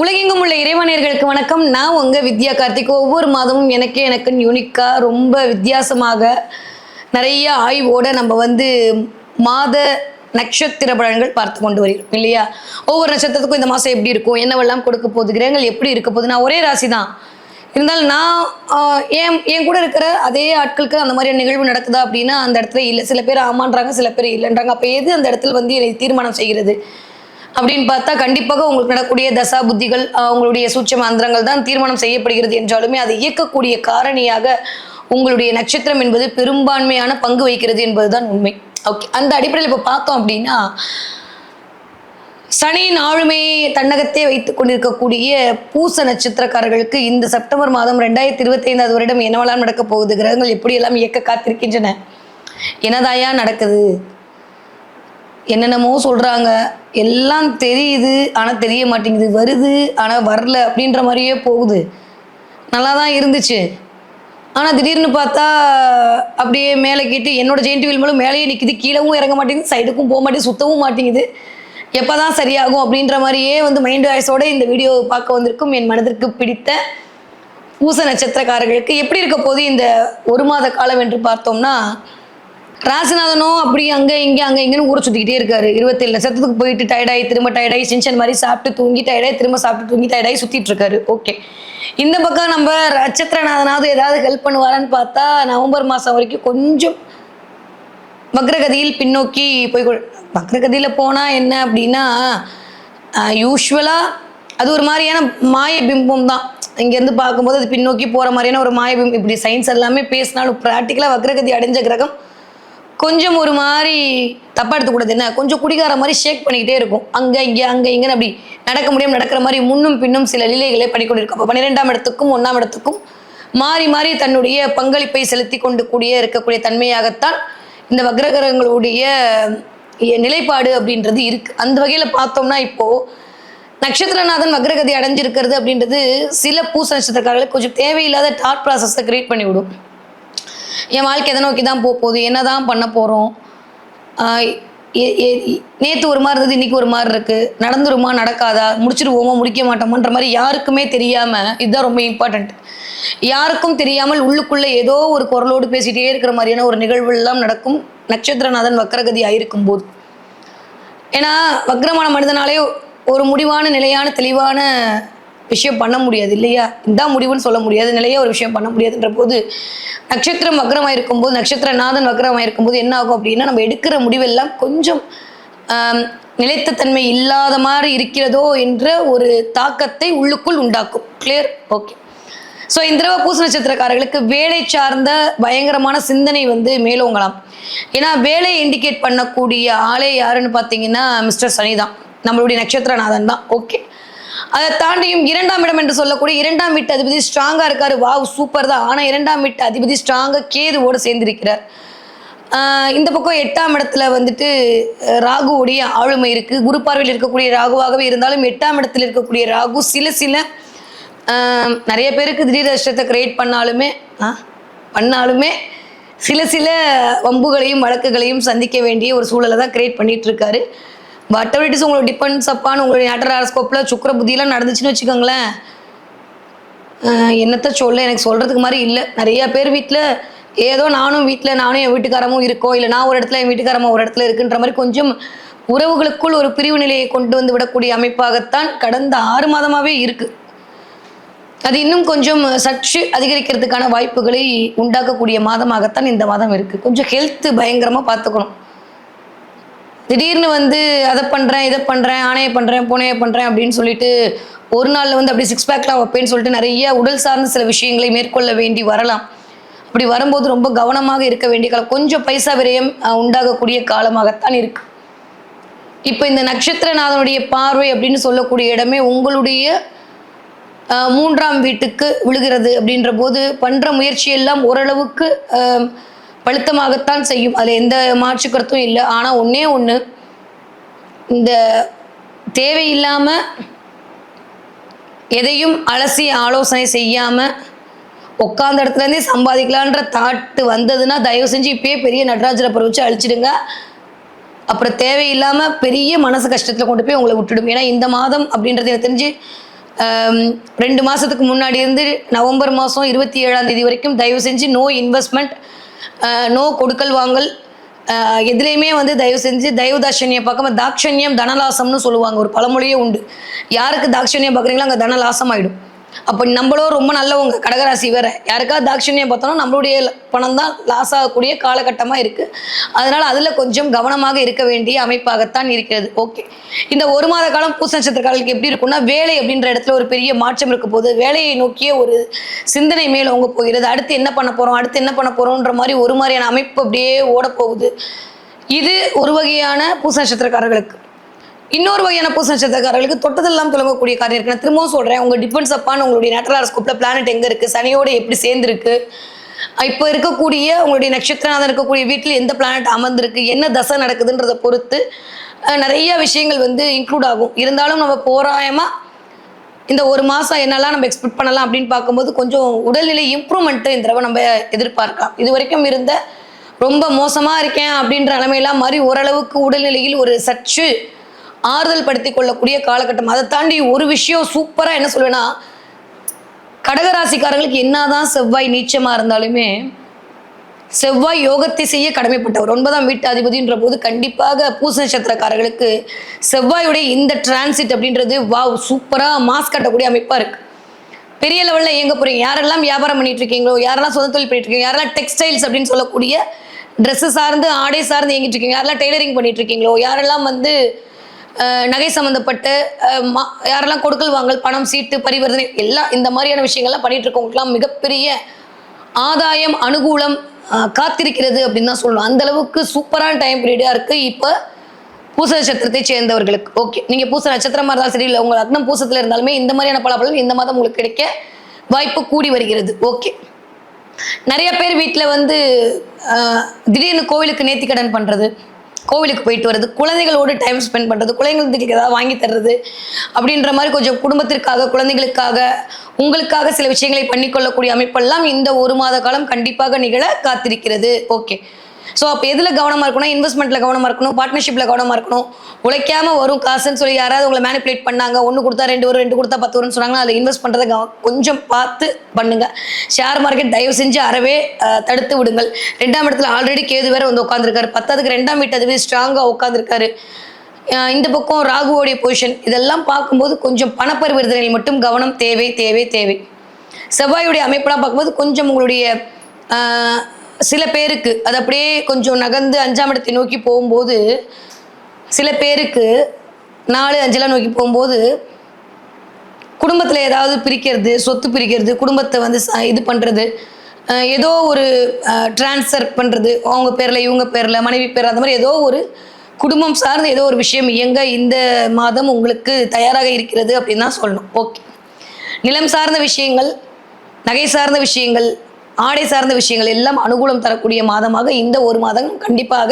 உலகெங்கும் உள்ள இறைவனியர்களுக்கு வணக்கம். நான் உங்க வித்யா கார்த்திக். ஒவ்வொரு மாதமும் எனக்கே எனக்கு யூனிக்கா ரொம்ப வித்தியாசமாக நிறைய ஆய்வோட நம்ம வந்து மாத நட்சத்திர பலன்கள் பார்த்து கொண்டு வருகிறோம் இல்லையா? ஒவ்வொரு நட்சத்திரத்துக்கும் இந்த மாதம் எப்படி இருக்கும் என்னவெல்லாம் கொடுக்க போகுது கிரகங்கள் எப்படி இருக்க போகுது நான் ஒரே ராசி தான். இருந்தாலும் நான் என் என் கூட இருக்கிற அதே ஆட்களுக்கு அந்த மாதிரியான நிகழ்வு நடக்குதா அப்படின்னா அந்த இடத்துல இல்லை. சில பேர் ஆமான்றாங்க சில பேர் இல்லைன்றாங்க. அப்போ எது அந்த இடத்துல வந்து என்னை தீர்மானம் செய்கிறது? அப்படின்னு பார்த்தா கண்டிப்பாக உங்களுக்கு நடக்கக்கூடிய தசா புத்திகள் உங்களுடைய சூட்சம மந்திரங்கள் தான் தீர்மானம் செய்யப்படுகிறது என்றாலுமே அதை இயக்கக்கூடிய காரணியாக உங்களுடைய நட்சத்திரம் என்பது பெரும்பான்மையான பங்கு வகிக்கிறது என்பதுதான் உண்மை. ஓகே அந்த அடிப்படையில் இப்போ பார்த்தோம் அப்படின்னா சனியின் ஆளுமையை தன்னகத்தே வைத்துக் கொண்டிருக்கக்கூடிய பூச நட்சத்திரக்காரர்களுக்கு இந்த செப்டம்பர் மாதம் ரெண்டாயிரத்தி இருபத்தி ஐந்தாவது வருடம் என்னவெல்லாம் நடக்க போகுது கிரகங்கள் எப்படியெல்லாம் இயக்க காத்திருக்கின்றன என்னதாயா நடக்குது என்னென்னமோ சொல்கிறாங்க எல்லாம் தெரியுது ஆனால் தெரிய மாட்டேங்குது. வருது ஆனால் வரல அப்படின்ற மாதிரியே போகுது. நல்லா தான் இருந்துச்சு. ஆனால் திடீர்னு பார்த்தா அப்படியே மேலே கேட்டு என்னோடய ஜெயின்டி வீல் மேலும் மேலேயே நிற்கிது கீழவும் இறங்க மாட்டேங்குது சைடுக்கும் போக மாட்டேங்குது சுத்தவும் மாட்டேங்குது. எப்போ தான் சரியாகும் அப்படின்ற மாதிரியே வந்து மைண்ட் வாய்ஸோடு இந்த வீடியோ பார்க்க வந்திருக்கும் என் மனதிற்கு பிடித்த பூச நட்சத்திரக்காரர்களுக்கு. எப்படி இருக்க போது இந்த ஒரு மாத காலம் என்று பார்த்தோம்னா ராசிநாதனோ அப்படி அங்கே இங்கே அங்கே இங்கேன்னு ஊரை சுற்றிக்கிட்டே இருக்காரு. இருபத்தேழு நட்சத்திரத்துக்கு போயிட்டு டயர்டாகி திரும்ப டயர்டாகி சின்சன் மாதிரி சாப்பிட்டு தூங்கி டயர்டாகி திரும்ப சாப்பிட்டு தூங்கி டயர்டாகி சுற்றிட்டு இருக்காரு. ஓகே இந்த பக்கம் நம்ம நட்சத்திரநாதனாவது ஏதாவது ஹெல்ப் பண்ணுவாரான்னு பார்த்தா நவம்பர் மாதம் வரைக்கும் கொஞ்சம் வக்ரகதியில் பின்னோக்கி போய் கொ- போனால் போனா என்ன அப்படின்னா யூஸ்வலாக அது ஒரு மாதிரியான மாய பிம்பம் தான். இங்கேருந்து பார்க்கும்போது அது பின்னோக்கி போகிற மாதிரியான ஒரு மாய பிம்பம். இப்படி சயின்ஸ் எல்லாமே பேசினாலும் ப்ராக்டிக்கலாக வக்ரகதி அடைஞ்ச கிரகம் கொஞ்சம் ஒரு மாதிரி தப்பா எடுத்துக்கூடாது என்ன? கொஞ்சம் குடிகார மாதிரி ஷேக் பண்ணிக்கிட்டே இருக்கும். அங்கே இங்கே அங்கே இங்கன்னு அப்படி நடக்க முடியாம நடக்கிற மாதிரி முன்னும் பின்னும் சில லீலைகளை பண்ணிக்கொண்டிருக்கும் அப்போ பன்னிரெண்டாம் இடத்துக்கும் ஒன்றாம் இடத்துக்கும் மாறி மாறி தன்னுடைய பங்களிப்பை செலுத்தி கொண்டு கூடிய இருக்கக்கூடிய தன்மையாகத்தான் இந்த வக்ரகிரகங்களுடைய நிலைப்பாடு அப்படின்றது இருக்கு. அந்த வகையில் பார்த்தோம்னா இப்போ நட்சத்திரநாதன் வக்ரகதி அடைஞ்சிருக்கிறது அப்படின்றது சில பூச நட்சத்திரக்காரர்களுக்கு கொஞ்சம் தேவையில்லாத டாட் ப்ராசஸை கிரியேட் பண்ணிவிடும். என் வாழ்க்கை எதை நோக்கி தான் போக போகுது? என்ன தான் பண்ண போகிறோம் நேற்று ஒரு மாதிரி இருந்தது இன்றைக்கி ஒரு மாதிரி இருக்குது நடந்துருமா நடக்காதா? முடிச்சிருவோமா முடிக்க மாட்டோமான்ற மாதிரி யாருக்குமே தெரியாமல் இதுதான் ரொம்ப இம்பார்ட்டண்ட் யாருக்கும் தெரியாமல் உள்ளுக்குள்ளே ஏதோ ஒரு குரலோடு பேசிகிட்டே இருக்கிற மாதிரியான ஒரு நிகழ்வுலாம் நடக்கும். நட்சத்திரநாதன் வக்கரகதி ஆயிருக்கும் போது ஏன்னா வக்ரமான மனிதனாலே ஒரு முடிவான நிலையான தெளிவான விஷயம் பண்ண முடியாது இல்லையா? இதான் முடிவுன்னு சொல்ல முடியாது. நிலையா ஒரு விஷயம் பண்ண முடியாதுன்ற போது நட்சத்திரம் வக்ரமாக இருக்கும்போது நட்சத்திரநாதன் வக்ரமாக இருக்கும்போது என்ன ஆகும் அப்படின்னா நம்ம எடுக்கிற முடிவெல்லாம் கொஞ்சம் நிலைத்த தன்மை இல்லாத மாதிரி இருக்கிறதோ என்ற ஒரு தாக்கத்தை உள்ளுக்குள் உண்டாக்கும். கிளியர் ஓகே ஸோ இந்த தடவை பூச நட்சத்திரக்காரர்களுக்கு வேலை சார்ந்த பயங்கரமான சிந்தனை வந்து மேலோங்கலாம். ஏன்னா வேலையை இண்டிகேட் பண்ணக்கூடிய ஆளே யாருன்னு பார்த்தீங்கன்னா மிஸ்டர் சனி தான் நம்மளுடைய நட்சத்திரநாதன் தான் ஓகே அதை தாண்டியும் இரண்டாம் இடம் என்று சொல்லக்கூடிய இரண்டாம் வீட்டு அதிபதி ஸ்ட்ராங்காக இருக்காரு. வாவ் சூப்பர் தான். ஆனால் இரண்டாம் வீட்டு அதிபதி ஸ்ட்ராங்காக கேதுவோடு சேர்ந்திருக்கிறார். இந்த பக்கம் எட்டாம் இடத்துல வந்துட்டு ராகுவுடைய ஆளுமை இருக்கு. குரு பார்வையில் இருக்கக்கூடிய ராகுவாகவே இருந்தாலும் எட்டாம் இடத்துல இருக்கக்கூடிய ராகு சில சில நிறைய பேருக்கு திடீர் அதிர்ஷ்டத்தை கிரியேட் பண்ணாலுமே பண்ணாலுமே சில சில வம்புகளையும் வழக்குகளையும் சந்திக்க வேண்டிய ஒரு சூழலை தான் கிரியேட் பண்ணிட்டு இருக்காரு. வாட் எவர் இட் இஸ் உங்களுக்கு டிபெண்ட்ஸ் அப்பான் உங்களுடைய நாட்டர் ஹாரஸ்கோப்பில் சுக்கர புத்தியெல்லாம் நடந்துச்சுன்னு வச்சுக்கோங்களேன். என்னத்த சொல்ல எனக்கு சொல்கிறதுக்கு மாதிரி இல்லை. நிறைய பேர் வீட்டில் ஏதோ நானும் வீட்டில் நானும் என் வீட்டுக்காரமும் இருக்கோம் இல்லை நான் ஒரு இடத்துல என் வீட்டுக்காரமும் ஒரு இடத்துல இருக்குன்ற மாதிரி கொஞ்சம் உறவுகளுக்குள் ஒரு பிரிவு நிலையை கொண்டு வந்து விடக்கூடிய அமைப்பாகத்தான் கடந்த ஆறு மாதமாகவே இருக்குது அது இன்னும் கொஞ்சம் சற்று அதிகரிக்கிறதுக்கான வாய்ப்புகளை உண்டாக்கக்கூடிய மாதமாகத்தான் இந்த மாதம் இருக்குது கொஞ்சம் ஹெல்த்து பயங்கரமாக பார்த்துக்கணும். திடீர்னு வந்து அதை பண்ணுறேன் இதை பண்ணுறேன் ஆணையை பண்ணுறேன் பூனையை பண்ணுறேன் அப்படின்னு சொல்லிட்டு ஒரு நாளில் வந்து அப்படி சிக்ஸ் பேக்லாம் வைப்பேன்னு சொல்லிட்டு நிறைய உடல் சார்ந்த சில விஷயங்களை மேற்கொள்ள வேண்டி வரலாம். அப்படி வரும்போது ரொம்ப கவனமாக இருக்க வேண்டிய காலம் கொஞ்சம் பைசா விரயம் உண்டாகக்கூடிய காலமாகத்தான் இருக்கு. இப்போ இந்த நட்சத்திரநாதனுடைய பார்வை அப்படின்னு சொல்லக்கூடிய இடமே உங்களுடைய மூன்றாம் வீட்டுக்கு விழுகிறது அப்படின்ற போது பண்ணுற முயற்சியெல்லாம் ஓரளவுக்கு பழுத்தமாகத்தான் செய்யும். அதில் எந்த மாற்று கருத்தும் இல்லை. ஆனால் ஒன்றே ஒன்று இந்த தேவையில்லாமல் எதையும் அலசி ஆலோசனை செய்யாமல் உட்காந்த இடத்துலேருந்தே சம்பாதிக்கலான்ற தாட்டு வந்ததுன்னா தயவு செஞ்சு இப்பயே பெரிய நடராஜரை பரவ அழிச்சிடுங்க. அப்புறம் தேவையில்லாமல் பெரிய மனசு கஷ்டத்தில் கொண்டு போய் உங்களை விட்டுடும். ஏன்னா இந்த மாதம் அப்படின்றது எனக்கு தெரிஞ்சு ரெண்டு மாதத்துக்கு முன்னாடி இருந்து நவம்பர் மாதம் இருபத்தி ஏழாம் தேதி வரைக்கும் தயவு செஞ்சு நோ இன்வெஸ்ட்மெண்ட் நோ கொடுக்கல் வாங்கல். எதுலேயுமே வந்து தயவு செஞ்சு தயவு தாட்சண்யம் பார்க்காம தாட்சண்யம் தனலாசம்னு சொல்லுவாங்க. ஒரு பழமொழியே உண்டு. யாருக்கு தாட்சண்யம் பார்க்குறீங்களோ அங்கே தனலாசம் ஆகிடும் அப்போ நம்மளும் ரொம்ப நல்லவங்க. கடகராசி வேற. யாருக்காவது தாட்சண்யம் பார்த்தோம்னா நம்மளுடைய பணம் தான் லாஸ் ஆகக்கூடிய காலகட்டமாக இருக்குது அதனால் அதில் கொஞ்சம் கவனமாக இருக்க வேண்டிய அமைப்பாகத்தான் இருக்கிறது. ஓகே இந்த ஒரு மாத காலம் பூச நட்சத்திரக்காரர்களுக்கு எப்படி இருக்கும்னா வேலை அப்படின்ற இடத்துல ஒரு பெரிய மாற்றம் இருக்க போது வேலையை நோக்கிய ஒரு சிந்தனை மேல் அவங்க போகிறது. அடுத்து என்ன பண்ண போகிறோம் அடுத்து என்ன பண்ண போகிறோன்ற மாதிரி ஒரு மாதிரியான அமைப்பு அப்படியே ஓட போகுது. இது ஒரு வகையான பூச நட்சத்திரக்காரர்களுக்கு. இன்னொரு வகையான பூச நட்சத்திரக்காரர்களுக்கு தொட்டதெல்லாம் தொடங்கக்கூடிய காரியம் இருக்கு. நான் திரும்பவும் சொல்றேன் உங்க டிபெண்ட்ஸ் அப்பான் உங்களுடைய நேட்டரல் ஸ்கோப்ல பிளானட் எங்க இருக்கு சனியோட எப்படி சேர்ந்துருக்கு இப்போ இருக்கக்கூடிய உங்களுடைய நட்சத்திரநாதன் இருக்கக்கூடிய வீட்டில் எந்த பிளானட் அமர்ந்திருக்கு என்ன தசை நடக்குதுன்றதை பொறுத்து நிறைய விஷயங்கள் வந்து இன்க்ளூட் ஆகும். இருந்தாலும் நம்ம போராயமா இந்த ஒரு மாதம் என்னெல்லாம் நம்ம எக்ஸ்பெக்ட் பண்ணலாம் அப்படின்னு பார்க்கும்போது கொஞ்சம் உடல்நிலை இம்ப்ரூவ்மெண்ட்டு இந்த தடவை நம்ம எதிர்பார்க்கலாம். இது வரைக்கும் இருந்த ரொம்ப மோசமாக இருக்கேன் அப்படின்ற நிலைமையெல்லாம் மாதிரி ஓரளவுக்கு உடல்நிலையில் ஒரு சற்று ஆறுதல் படுத்தி கொள்ளக்கூடிய காலகட்டம். அதை தாண்டி ஒரு விஷயம் சூப்பராக என்ன சொல்லுவேன்னா கடகராசிக்காரங்களுக்கு என்னதான் செவ்வாய் நீச்சமாக இருந்தாலுமே செவ்வாய் யோகத்தை செய்ய கடமைப்பட்டவர். ஒன்பதாம் வீட்டு அதிபதின்ற போது கண்டிப்பாக பூச நட்சத்திரக்காரர்களுக்கு செவ்வாயுடைய இந்த டிரான்சிட் அப்படின்றது வாவ் சூப்பராக மாஸ்க் கட்டக்கூடிய அமைப்பாக இருக்கு. பெரிய லெவலில் இயங்க போகிறீங்க யாரெல்லாம் வியாபாரம் பண்ணிட்டு இருக்கீங்களோ யாரெல்லாம் சொந்த தொழில் பண்ணிட்டு இருக்கீங்க யாரெல்லாம் டெக்ஸ்டைல்ஸ் அப்படின்னு சொல்லக்கூடிய ட்ரெஸ்ஸு சார்ந்து ஆடை சார்ந்து இயங்கிட்டு இருக்கீங்க யாரெல்லாம் டெய்லரிங் பண்ணிட்டு இருக்கீங்களோ யாரெல்லாம் வந்து நகை சம்மந்தப்பட்ட மா- யாரெல்லாம் கொடுக்கல் வாங்கல் பணம் சீட்டு பரிவர்த்தனை எல்லாம் இந்த மாதிரியான விஷயங்கள்லாம் பண்ணிட்டு இருக்கவங்களுக்குலாம் மிகப்பெரிய ஆதாயம் அனுகூலம் காத்திருக்கிறது அப்படின்னு தான் சொல்லணும். அந்த அளவுக்கு சூப்பரான டைம் பீரியடாக இருக்குது இப்போ பூச நட்சத்திரத்தை சேர்ந்தவர்களுக்கு. ஓகே நீங்கள் பூச நட்சத்திரமாக இருந்தாலும் சரி இல்லை உங்கள் அக்னம் பூசத்தில் இருந்தாலுமே இந்த மாதிரியான பலாபலன் இந்த மாதம் உங்களுக்கு கிடைக்க வாய்ப்பு கூடி வருகிறது. ஓகே நிறைய பேர் வீட்டில் வந்து திடீர்னு கோவிலுக்கு நேர்த்தி கடன் பண்ணுறது கோவிலுக்கு போயிட்டு வர்றது குழந்தைகளோடு டைம் ஸ்பெண்ட் பண்ணுறது குழந்தைங்களுக்கு ஏதாவது வாங்கி தர்றது அப்படின்ற மாதிரி கொஞ்சம் குடும்பத்திற்காக குழந்தைகளுக்காக உங்களுக்காக சில விஷயங்களை பண்ணிக்கொள்ளக்கூடிய அமைப்பெல்லாம் இந்த ஒரு மாத காலம் கண்டிப்பாக நிகழ காத்திருக்கிறது. ஓகே ஸோ அப்போ எதில் கவனமாக இருக்கணும்? இன்வெஸ்ட்மெண்ட்டில் கவனமாக இருக்கணும்? பார்ட்னர்ஷிப்பில் கவனமாக இருக்கணும்? உழைக்காம வரும் காசுன்னு சொல்லி யாராவது உங்களை மேனிப்புலேட் பண்ணாங்க ஒன்று கொடுத்தா ரெண்டு வரும் ரெண்டு கொடுத்தா பத்து வரும்னு சொன்னாங்கன்னா அதில் இன்வெஸ்ட் பண்ணுறதை கொஞ்சம் பார்த்து பண்ணுங்க. ஷேர் மார்க்கெட் தயவு செஞ்சு அறவே தடுத்து விடுங்கள். ரெண்டாம் இடத்துல ஆல்ரெடி கேது வேற வந்து உட்காந்துருக்காரு பத்தாவதுக்கு ரெண்டாம் வீட்டு அதுவே ஸ்ட்ராங்காக உட்காந்துருக்காரு இந்த பக்கம் ராகுவோடைய பொசிஷன் இதெல்லாம் பார்க்கும்போது கொஞ்சம் பணப்பரிவர்த்தனையில் மட்டும் கவனம் தேவை தேவை தேவை. செவ்வாயுடைய அமைப்பெல்லாம் பார்க்கும்போது கொஞ்சம் உங்களுடைய சில பேருக்கு அது அப்படியே கொஞ்சம் நகர்ந்து அஞ்சாம் இடத்தை நோக்கி போகும்போது சில பேருக்கு நாலு அஞ்செல்லாம் நோக்கி போகும்போது குடும்பத்தில் ஏதாவது பிரிக்கிறது சொத்து பிரிக்கிறது குடும்பத்தை வந்து இது பண்ணுறது ஏதோ ஒரு ட்ரான்ஸ்ஃபர் பண்ணுறது அவங்க பேரில் இவங்க பேரில் மனைவி பேர் அந்த மாதிரி ஏதோ ஒரு குடும்பம் சார்ந்த ஏதோ ஒரு விஷயம் இயங்க இந்த மாதம் உங்களுக்கு தயாராக இருக்கிறது அப்படின்னு தான் சொல்லணும். ஓகே நிலம் சார்ந்த விஷயங்கள் நகை சார்ந்த விஷயங்கள் ஆடை சார்ந்த விஷயங்கள் எல்லாம் அனுகூலம் தரக்கூடிய மாதமாக இந்த ஒரு மாதம் கண்டிப்பாக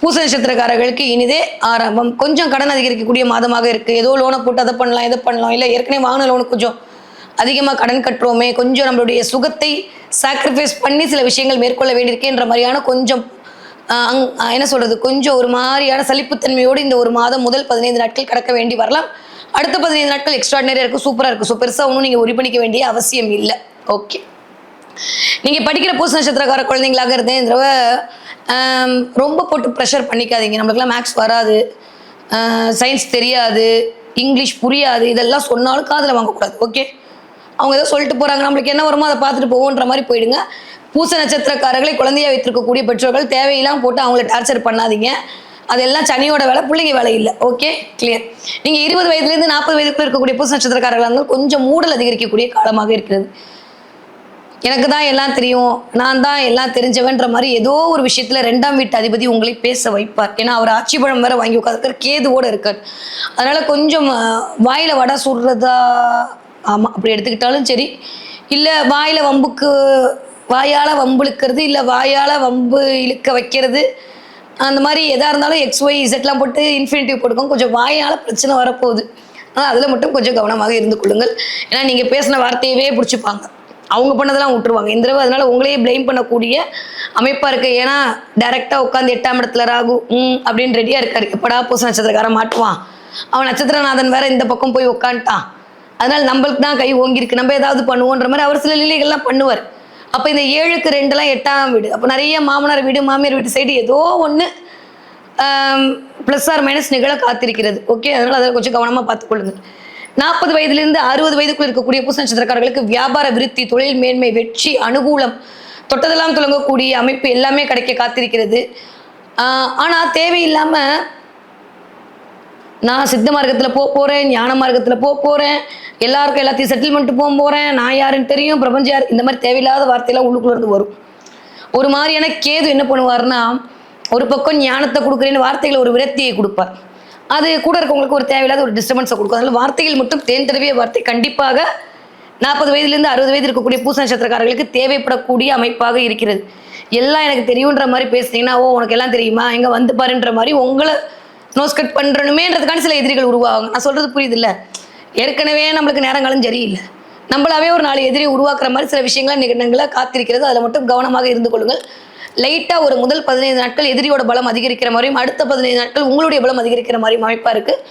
பூச நட்சத்திரக்காரர்களுக்கு இனிதே ஆரம்பம். கொஞ்சம் கடன் அதிகரிக்கக்கூடிய மாதமாக இருக்குது ஏதோ லோனை போட்டு அதை பண்ணலாம் இதை பண்ணலாம். இல்லை ஏற்கனவே வாங்கின லோனுக்கு கொஞ்சம் அதிகமாக கடன் கட்டுறோமே கொஞ்சம் நம்மளுடைய சுகத்தை சாக்ரிஃபைஸ் பண்ணி சில விஷயங்கள் மேற்கொள்ள வேண்டியிருக்கேன்ற மாதிரியான கொஞ்சம் அங்- என்ன சொல்கிறது கொஞ்சம் ஒரு மாதிரியான சலிப்புத்தன்மையோடு இந்த ஒரு மாதம் முதல் பதினைந்து நாட்கள் கடக்க வேண்டி வரலாம். அடுத்த பதினைந்து நாட்கள் எக்ஸ்ட்ராடினரியாக இருக்கும் சூப்பராக இருக்கும் ஸோ பெருசாக ஒன்றும் நீங்கள் உரி பண்ணிக்க வேண்டிய அவசியம் இல்லை. ஓகே நீங்கள் படிக்கிற பூச நட்சத்திரக்கார குழந்தைங்களாக இருந்தேன் இந்த தடவை ரொம்ப போட்டு ப்ரெஷர் பண்ணிக்காதீங்க. நம்மளுக்குலாம் மேக்ஸ் வராது. சயின்ஸ் தெரியாது. இங்கிலீஷ் புரியாது. இதெல்லாம் சொன்னாலும் காதில் வாங்கக்கூடாது. ஓகே அவங்க ஏதோ சொல்லிட்டு போகிறாங்க நம்மளுக்கு என்ன வருமோ அதை பார்த்துட்டு போவோன்ற மாதிரி போயிடுங்க. பூச நட்சத்திரக்காரர்களை குழந்தையாக வைத்திருக்கக்கூடிய பெற்றோர்கள் தேவையெல்லாம் போட்டு அவங்கள டார்ச்சர் பண்ணாதீங்க. அதெல்லாம் சனியோட வேலை பிள்ளைங்க வேலை இல்லை. ஓகே கிளியர் நீங்கள் இருபது வயதுலேருந்து நாற்பது வயதுக்குள்ள இருக்கக்கூடிய பூச நட்சத்திரக்காரர்களாக இருந்தால் கொஞ்சம் மூடல் அதிகரிக்கக்கூடிய காலமாக இருக்கிறது. எனக்கு தான் எல்லாம் தெரியும். நான் தான் எல்லாம் தெரிஞ்சவன்ற மாதிரி ஏதோ ஒரு விஷயத்துல ரெண்டாம் வீட்டு அதிபதி உங்களை பேச வைப்பார். ஏன்னா அவர் ஆட்சி பழம் வேற வாங்கி உட்காந்துருக்கார் கேதுவோட இருக்கார். அதனால கொஞ்சம் வாயில் வாயில வடை சுடுறதா ஆமா அப்படி எடுத்துக்கிட்டாலும் சரி. இல்ல வாயில வம்புக்கு வாயால வம்பு இழுக்கிறது இல்ல வாயால வம்பு இழுக்க வைக்கிறது அந்த மாதிரி எதா இருந்தாலும் எக்ஸ் ஒய் இசட்லாம் போட்டு இன்ஃபினிட்டிவ் போட்டுக்கோங்க. கொஞ்சம் வாயால பிரச்சனை வரப்போகுது. ஆனால் அதில் மட்டும் கொஞ்சம் கவனமாக இருந்து கொள்ளுங்கள். ஏன்னா நீங்கள் பேசின வார்த்தையவே பிடிச்சிப்பாங்க. அவங்க பண்ணதெல்லாம் விட்டுருவாங்க. இந்த தடவை அதனால உங்களையே பிளேம் பண்ணக்கூடிய அமைப்பாக இருக்கு. ஏன்னா டைரெக்டாக உட்காந்து எட்டாம் இடத்துல ராகு ம் அப்படின்னு ரெடியாக இருக்காரு. எப்படா பூச நட்சத்திரக்காரன் மாட்டுவான். அவன் நட்சத்திரநாதன் வேற இந்த பக்கம் போய் உட்காந்துட்டான் அதனால நம்மளுக்கு தான் கை ஓங்கியிருக்கு நம்ம ஏதாவது பண்ணுவோன்ற மாதிரி அவர் சில லீலைகள்லாம் பண்ணுவார். அப்போ இந்த ஏழுக்கு ரெண்டுலாம் எட்டாம் வீடு. அப்போ நிறைய மாமனார் வீடு மாமியார் வீட்டு சைடு ஏதோ ஒன்று ப்ளஸ் ஆர் மைனஸ் நிகழ காத்திருக்கிறது. ஓகே அதனால் அதை கொஞ்சம் கவனமாக பார்த்துக்கொள்ளுங்க. நாற்பது வயதிலிருந்து அறுபது வயதுக்குள் இருக்கக்கூடிய பூச நட்சத்திரக்காரர்களுக்கு வியாபார விருத்தி தொழில் மேன்மை வெற்றி அனுகூலம் தொட்டதெல்லாம் துலங்கக்கூடிய அமைப்பு எல்லாமே கிடைக்க காத்திருக்கிறது. ஆனால் தேவையில்லாமல் தேவையில்லாம நான் சித்த மார்க்கத்தில் போக போகிறேன் ஞான மார்க்கத்தில் போக போகிறேன் எல்லாருக்கும் எல்லாத்தையும் செட்டில்மெண்ட் போக போகிறேன் நான் யாருன்னு தெரியும் பிரபஞ்சம் யார் இந்த மாதிரி தேவையில்லாத வார்த்தையெல்லாம் உள்ளுக்குள்ள இருந்து வரும். ஒரு மாதிரியான கேது என்ன பண்ணுவார்னா ஒரு பக்கம் ஞானத்தை கொடுக்குறேன்னு வார்த்தைகளை ஒரு விரக்தியை கொடுப்பார். அது கூட இருக்கவங்களுக்கு ஒரு தேவையில்லாத ஒரு டிஸ்டர்பன்ஸை கொடுக்கும். அதனால வார்த்தைகள் மட்டும் தேன் தடவிய வார்த்தை. கண்டிப்பாக நாற்பது வயதுலேருந்து அறுபது வயது இருக்கக்கூடிய பூச நட்சத்திரக்காரர்களுக்கு தேவைப்படக்கூடிய அமைப்பாக இருக்கிறது. எல்லாம் எனக்கு தெரியுன்ற மாதிரி பேசுனீங்கன்னா ஓ உனக்கு எல்லாம் தெரியுமா? எங்கே வந்து பாருன்ற மாதிரி உங்களை நோஸ் கட் பண்ணுறணுமேன்றதுக்கான சில எதிரிகள் உருவாகும் நான் சொல்கிறது புரியுது இல்லை ஏற்கனவே நம்மளுக்கு நேரங்களும் சரியில்லை. நம்மளாவே ஒரு நாலு எதிரி உருவாக்குற மாதிரி சில விஷயங்கள் நிகழ்நங்களை காத்திருக்கிறது. அதில் மட்டும் கவனமாக இருந்து கொள்ளுங்கள். லைட்டாக ஒரு முதல் பதினைந்து நாட்கள் எதிரியோட பலம் அதிகரிக்கிற மாதிரியும் அடுத்த பதினைந்து நாட்கள் உங்களுடைய பலம் அதிகரிக்கிற மாதிரியும் அமைப்பாக இருக்குது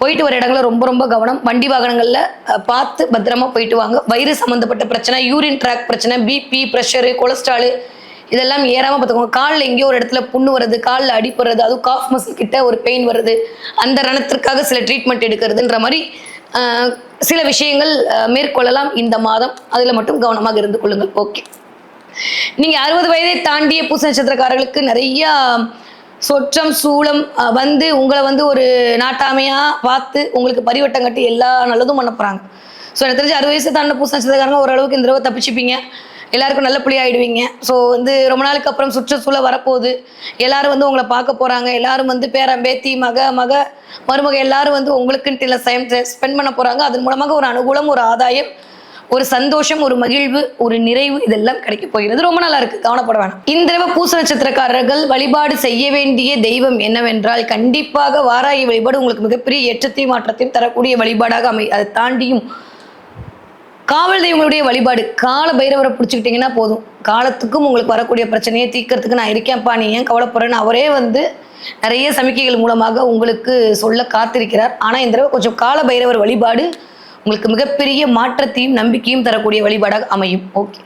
போயிட்டு வர இடங்களில் ரொம்ப ரொம்ப கவனம். வண்டி வாகனங்களில் பார்த்து பத்திரமா போயிட்டு வாங்க. வயிறு சம்மந்தப்பட்ட பிரச்சனை யூரின் ட்ராக் பிரச்சனை பிபி ப்ரெஷரு கொலஸ்ட்ராலு இதெல்லாம் ஏறாமல் பார்த்துக்கோங்க. காலில் எங்கேயோ ஒரு இடத்துல புண்ணு வருது காலில் அடிப்படுறது அதுவும் காஃப் மசில் கிட்ட ஒரு பெயின் வருது. அந்த ரணத்திற்காக சில ட்ரீட்மெண்ட் எடுக்கிறதுன்ற மாதிரி சில விஷயங்கள் மேற்கொள்ளலாம் இந்த மாதம். அதில் மட்டும் கவனமாக இருந்து கொள்ளுங்கள். ஓகே நீங்கள் அறுபது வயதை தாண்டிய பூச நட்சத்திரக்காரர்களுக்கு நிறையா சொற்றம் சூளம் வந்து உங்களை வந்து ஒரு நாட்டாமையாக பார்த்து உங்களுக்கு பரிவட்டம் கட்டி எல்லா நல்லதும் பண்ண போகிறாங்க ஸோ எனக்கு தெரிஞ்சு அறுபது வயசு தாண்ட பூச நட்சத்திரக்காரங்க ஓரளவுக்கு இந்த தடவை தப்பிச்சுப்பீங்க. எல்லாருக்கும் நல்ல புள்ளி ஆகிடுவீங்க ஸோ வந்து ரொம்ப நாளுக்கு அப்புறம் சுற்றுச்சூழல் வரப்போகுது. எல்லாரும் வந்து உங்களை பார்க்க போகிறாங்க எல்லாரும் வந்து பேரன் பேத்தி மக மக மருமக எல்லாரும் வந்து உங்களுக்குன்ட்டு இல்லை டைம் ஸ்பெண்ட் பண்ண போகிறாங்க அதன் மூலமாக ஒரு அனுகூலம் ஒரு ஆதாயம் ஒரு சந்தோஷம் ஒரு மகிழ்வு ஒரு நிறைவு இதெல்லாம் கிடைக்க போகிறது. ரொம்ப நல்லா இருக்கு கவனப்பட வேணாம். இந்த தடவை பூச நட்சத்திரக்காரர்கள் வழிபாடு செய்ய வேண்டிய தெய்வம் என்னவென்றால் கண்டிப்பாக வாராகி வழிபாடு உங்களுக்கு மிகப்பெரிய ஏற்றத்தையும் மாற்றத்தையும் தரக்கூடிய வழிபாடாக அமை அதை தாண்டியும் காவல் தெய்வங்களுடைய வழிபாடு. கால பைரவரை பிடிச்சிக்கிட்டிங்கன்னா போதும். காலத்துக்கும் உங்களுக்கு வரக்கூடிய பிரச்சனையை தீர்க்கறதுக்கு நான் இருக்கேன்ப்பா நீ ஏன் கவலைப்படுறேன்னு அவரே வந்து நிறைய சமிக்கைகள் மூலமாக உங்களுக்கு சொல்ல காத்திருக்கிறார். ஆனால் இந்த தடவை கொஞ்சம் கால பைரவர் வழிபாடு உங்களுக்கு மிகப்பெரிய மாற்றத்தையும் நம்பிக்கையும் தரக்கூடிய வழிபாடாக அமையும். ஓகே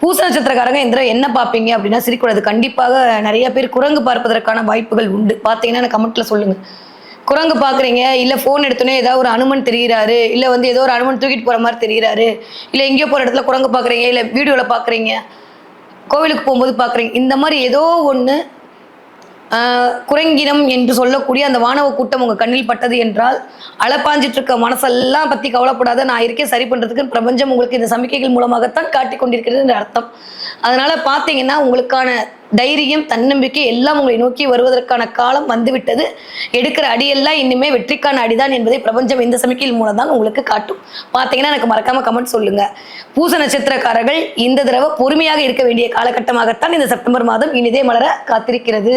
பூச நட்சத்திரக்காரங்க இந்த என்ன பார்ப்பீங்க அப்படின்னா சிரிக்கூடாது. கண்டிப்பாக நிறைய பேர் குரங்கு பார்ப்பதற்கான வாய்ப்புகள் உண்டு. பார்த்தீங்கன்னா எனக்கு கமெண்ட்ல சொல்லுங்க. குரங்கு பார்க்குறீங்க இல்லை ஃபோன் எடுத்தோன்னே ஏதாவது ஒரு அனுமன் தெரிகிறாரு இல்லை வந்து ஏதோ ஒரு அனுமன் தூக்கிட்டு போகிற மாதிரி தெரிகிறாரு இல்லை எங்கேயோ போகிற இடத்துல குரங்கு பார்க்குறீங்க இல்லை வீடியோவில் பார்க்குறீங்க கோவிலுக்கு போகும்போது பார்க்குறீங்க இந்த மாதிரி ஏதோ ஒன்று குரங்கினம் என்று சொல்லக்கூடிய அந்த வானவ கூட்டம் உங்கள் கண்ணில் பட்டது என்றால் அளப்பாஞ்சிட்டு இருக்க மனசெல்லாம் பற்றி கவலைப்படாத நான் இருக்கேன் சரி பண்ணுறதுக்கு பிரபஞ்சம் உங்களுக்கு இந்த சமிக்கைகள் மூலமாகத்தான் காட்டி கொண்டிருக்கிறது என்ற அர்த்தம். அதனால பார்த்தீங்கன்னா உங்களுக்கான தைரியம் தன்னம்பிக்கை எல்லாம் உங்களை நோக்கி வருவதற்கான காலம் வந்துவிட்டது. எடுக்கிற அடியெல்லாம் இனிமே வெற்றிக்கான அடிதான் என்பதை பிரபஞ்சம் இந்த சமிக்கையில் மூலம் தான் உங்களுக்கு காட்டும். பார்த்தீங்கன்னா எனக்கு மறக்காம கமெண்ட் சொல்லுங்க. பூச நட்சத்திரக்காரர்கள் இந்த தடவை பொறுமையாக இருக்க வேண்டிய காலகட்டமாகத்தான் இந்த செப்டம்பர் மாதம் இனிதே மலர காத்திருக்கிறது.